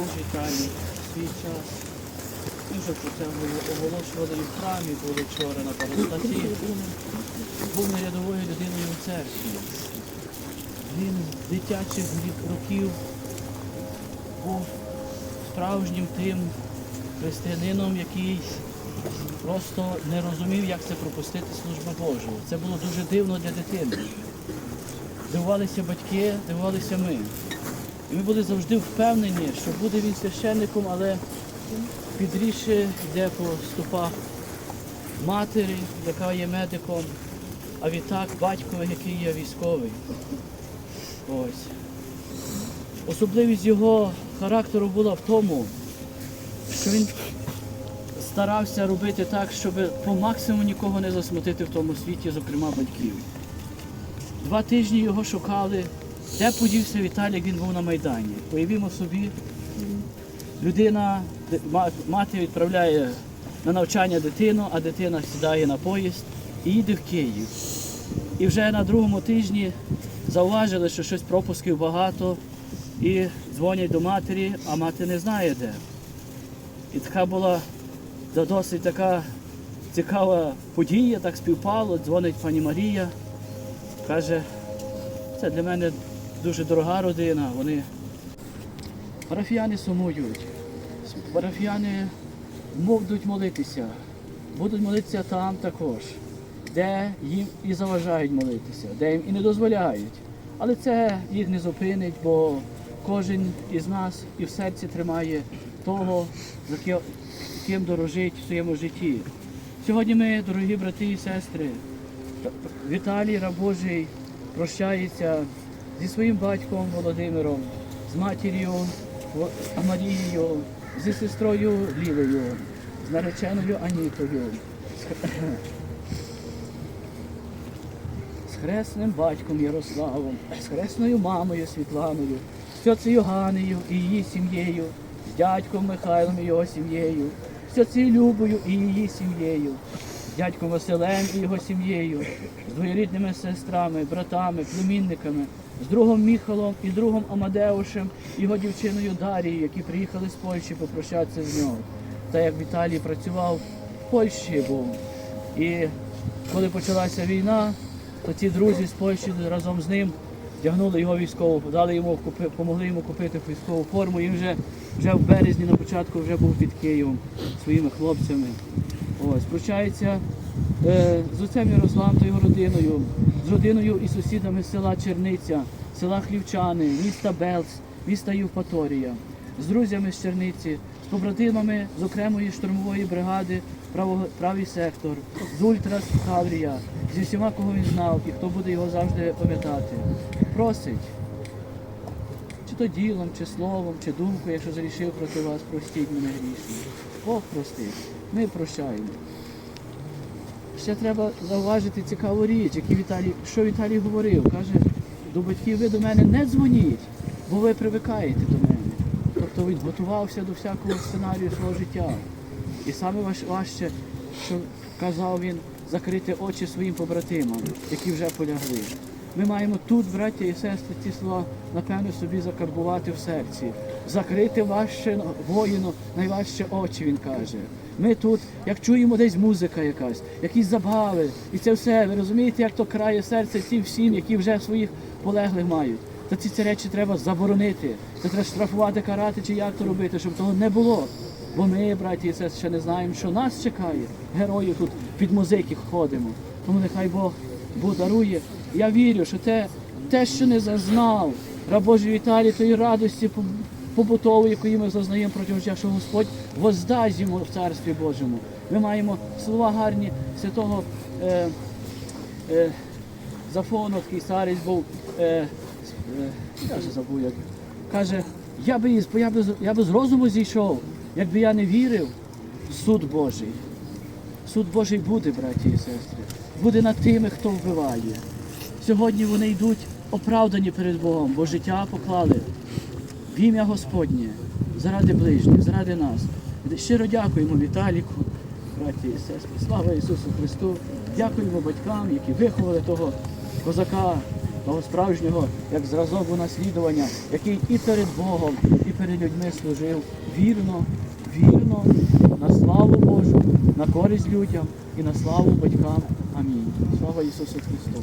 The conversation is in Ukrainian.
наш Віталій свій час. Вже про це оголошували в храмі були вчора на паростаті. Був нарядовою людиною в церкві. Він з дитячих років був справжнім тим християнином, який просто не розумів, як це пропустити службу Божу. Це було дуже дивно для дитини. Дивувалися батьки, дивувалися ми. І ми були завжди впевнені, що буде він священником, але підрісше йде по ступах матері, яка є медиком, а відтак батько, який є військовий. Ось. Особливість його характеру була в тому, що він старався робити так, щоб по максимуму нікого не засмутити в тому світі, зокрема батьків. Два тижні його шукали. Де подівся Віталій, як він був на Майдані? Уявімо собі, людина, мати відправляє на навчання дитину, а дитина сідає на поїзд і їде в Київ. І вже на другому тижні зауважили, що щось пропусків багато, і дзвонять до матері, а мати не знає де. І така була досить така цікава подія, так співпало. Дзвонить пані Марія, каже, це для мене дуже дорога родина. Вони парафіяни сумують. Парафіяни будуть молитися, будуть молитися там також, де їм і заважають молитися, де їм і не дозволяють. Але це їх не зупинить, бо кожен із нас і в серці тримає того, за ким дорожить в своєму житті. Сьогодні ми, дорогі брати і сестри, Віталій раб Божий прощається зі своїм батьком Володимиром, з матір'ю Марією, зі сестрою Лілею, з нареченою Анітою, з хресним батьком Ярославом, з хресною мамою Світланою, з тьоцею Ганею і її сім'єю, з дядьком Михайлом і його сім'єю, з тьоцею Любою і її сім'єю, дядьком Василем і його сім'єю, з двоюрідними сестрами, братами, племінниками, з другом Міхалом і другом Амадеушем його дівчиною Дарією, які приїхали з Польщі попрощатися з нього. Та як Віталій працював в Польщі був. І коли почалася війна, то ці друзі з Польщі разом з ним вдягнули його військову, дали йому купи, помогли йому купити військову форму. І вже, вже в березні на початку вже був під Києвом своїми хлопцями. Ось, прощається е, з отцем Ярославом та його родиною, з родиною і сусідами села Черниця, села Хлівчани, міста Белц, міста Євпаторія, з друзями з Черниці, з побратимами з окремої штурмової бригади правий сектор, з Ультрас Таврія, зі всіма, кого він знав і хто буде його завжди пам'ятати. Просить, чи то ділом, чи словом, чи думкою, якщо зарішив проти вас, простіть мене грішно. Бог простить, ми прощаємо. Ще треба зауважити цікаву річ, які Віталій, що Віталій говорив. Каже, до батьків ви до мене не дзвоніть, бо ви привикаєте до мене. Тобто він готувався до всякого сценарію свого життя. І саме важче, що казав він, закрити очі своїм побратимам, які вже полягли. Ми маємо тут, браття і сестри, ці слова, напевно, собі закарбувати в серці. Закрити важче воїну, найважче очі, він каже. Ми тут, як чуємо десь музика якась, якісь забави, і це все, ви розумієте, як то крає серце цим всім, які вже своїх полеглих мають. Та ці ці речі треба заборонити. Це треба штрафувати, карати чи як то робити, щоб того не було. Бо ми, браті і сестри, ще не знаємо, що нас чекає. Героїв тут під музики ходимо. Тому нехай Бог Бог дарує. Я вірю, що те, те, що не зазнав раб Божий Віталій, тої радості по- побутової, якої ми зазнаємо протягом життя, що Господь воздасть йому в Царстві Божому. Ми маємо слова гарні святого е, е, Зафону, такий старець був, е, е, я вже забув як. Каже, я би, я, би, я би з розуму зійшов, якби я не вірив в суд Божий. Суд Божий буде, браті і сестри, буде над тими, хто вбиває. Сьогодні вони йдуть оправдані перед Богом, бо життя поклали в ім'я Господнє, заради ближніх, заради нас. Щиро дякуємо Віталіку, браті і сестри. Слава Ісусу Христу! Дякуємо батькам, які виховали того козака того справжнього, як зразок у наслідування, який і перед Богом, і перед людьми служив вірно, вірно, на користь людям і на славу батькам. Амінь. Слава Ісусу Христу!